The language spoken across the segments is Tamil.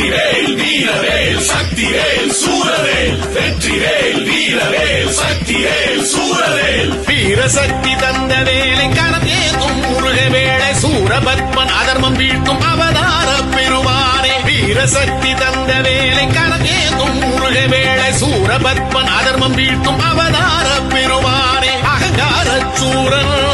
வெற்றிவேல் வீரவேல் சக்திவேல் சூரவேல் வெற்றிவேல் வீரவேல் சக்திவேல் சூரவேல் வீரசக்தி தந்த வேலை கரதேதும் முருக வேளை. சூரபத்மன் அதர்மம் வீழ்த்தும் அவதார பெருமானே. வீரசக்தி தந்த வேலை கரதேதும் முருக வேளை. சூரபத்மன் அதர்மம் வீழ்த்தும் அவதார பெருமானே. அகங்கார சூரன்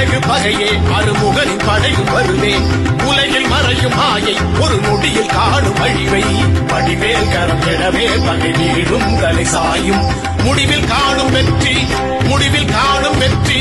விலகு பகையே அருமுகனின் படையும் வருவேன் உலகில் மறையும் மாயை ஒரு நொடியில் காணும் அழிவை. வடிவேல் கரம் விடவே பகை வீழும் தலை சாயும். முடிவில் காணும் வெற்றி முடிவில் காணும் வெற்றி.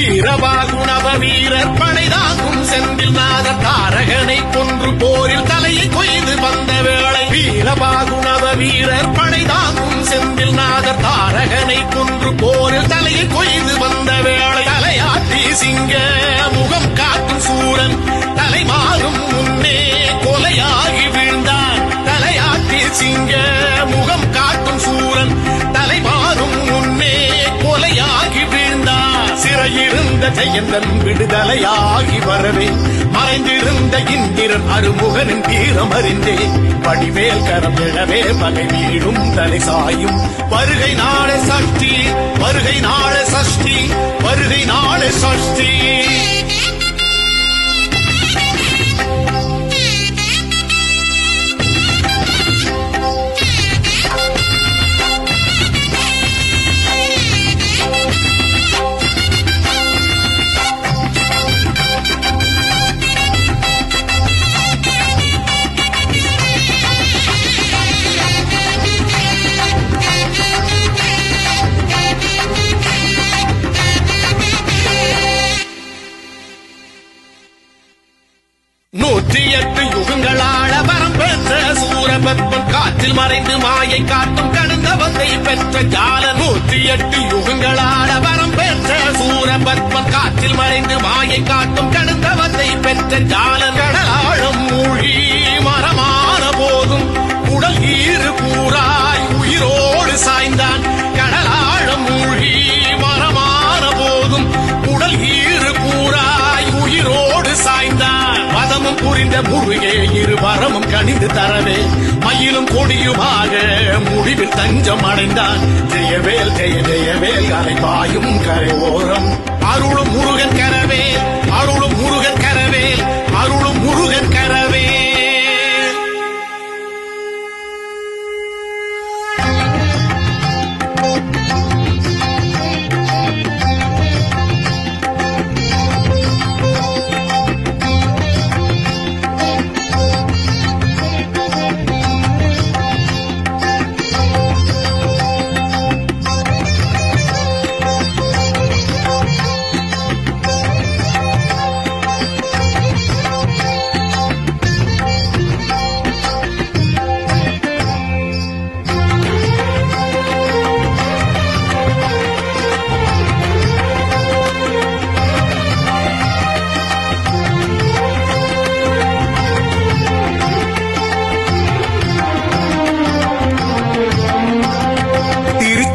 வீரவாகுணவ வீரர் படைதாகும் செந்தில் நாத தாரகனை கொன்று போரில் தலையை கொய்து வந்த வேளை வீரவாகுணவ வீரர் படைதாகும் செந்தில் நாத தாரகனை கொன்று போரில் தலையை கொய்து வந்த வேளை தலையாட்டி சிங்க முகம் காக்கும் சூரன் சிறையிருந்த விடுதலையாகி வரவே மறைந்திருந்த இந்திரன் அருமுகனின் தீரம் அறிந்தே படிவேல் கரம் எழவே பகை வீழும் தலை சாயும். வருகை நாள சஷ்டி வருகை நாள சஷ்டி வருகை நாள சஷ்டி. நூற்றி யுகங்களாள வரம் பெற்ற சூரபத்மன் காற்றில் மறைந்து மாயை காட்டும் கடந்த வந்தை பெற்ற ஜால நூற்றி எட்டு யுகங்களாள வரம் பெற்ற சூரபத்மன் காற்றில் மறைந்து மாயை காட்டும் கடந்த வந்தை பெற்ற ஜால கடலாழம் மூழ்கி பதமும் புரிந்த முருகே இரு வரமும் கணிந்து தரவே. மயிலும் கொடியுமாக முடிவில் தஞ்சம் அடைந்தான். ஜெயவேல் ஜெய ஜெயவேல் அலை பாயும் கரை ஓரம் அருளும் முருகன் கரவேல்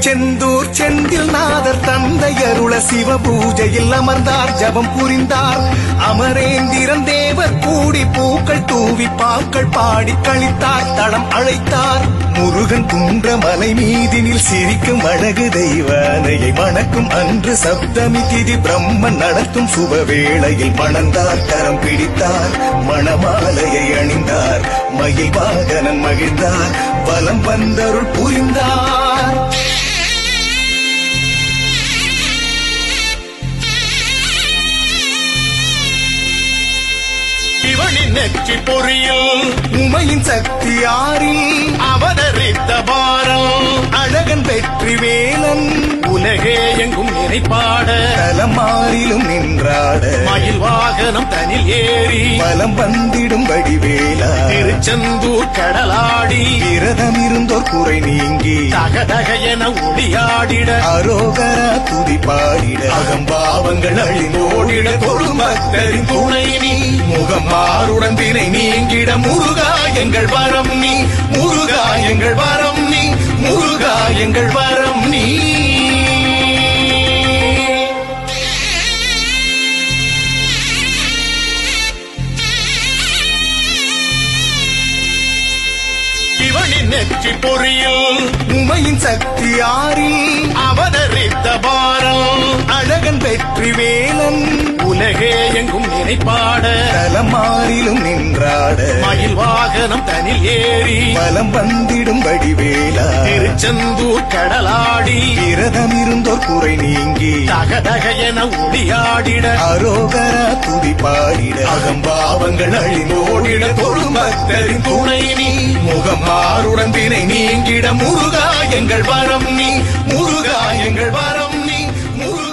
செந்தூர் செந்தில் நாதர் தந்தை அருள சிவ பூஜையில் அமர்ந்தார். ஜபம் புரிந்தார். அமரேந்திரன் தேவர் கூடி பூக்கள் தூவி பாக்கள் பாடி கழித்தார். தளம் அழைத்தார். முருகன் குன்ற மலை மீதினில் சிரிக்கும் அழகு தெய்வானையை வணக்கும் அன்று சப்தமி திதி பிரம்மன் நடத்தும் சுப வேளையில் மணந்தார். கரம் பிடித்தார். மணமாலையை அணிந்தார். மயில் வாகனன் மகிழ்ந்தார். வலம் வந்தருள் புரிந்தார். இவனின் நெற்றி பொறியில் உமையின் சக்தி ஆறில் அவதரித்த பாரம் அழகன் வெற்றி வேலன் உலகே எங்கும் நினைப்பாட. தலமாறிலும் நின்றாட. மயில் வாகனம் தனில் ஏறி பலம் வந்திடும் வடிவேலா. திருச்செந்தூர் கடலாடி விரதம் இருந்தோர் குறை நீங்கி தகதக என ஒளியாடிட அரோகரா துதி பாடிட அகம்பாவங்கள் அழிந்தோடிட தொழும் பக்தரின் துணை நீ. முகம் மாறுடன் தினை நீங்கிட முருகா எங்கள் வரம் நீ. முருகா எங்கள் வரம் நீ. முருகா எங்கள் வரம் நீ. நெற்றி பொறியில் உமையின் சக்தி ஆறி அவதரித்த பாரம் அழகன் வெற்றி வேலன் உலகே எங்கும் நினைப்பாட. தலமாறிலும் நின்றாட. மயில் வாகனம் தனில் ஏறி. பலம் வந்திடும் வடிவேலா. திருச்செந்தூர் கடலாடி. விரதம் இருந்தோர் குறை நீங்கி. தகதக என ஒளியாடிட. அரோகரா துதி பாடிட அகம்பாவங்கள் அழிந்தோடிட. தொழும் பக்தரின் துணை நீ. முகம் மாறுடன் தினை நீங்கிட. முருகா எங்கள் வரம்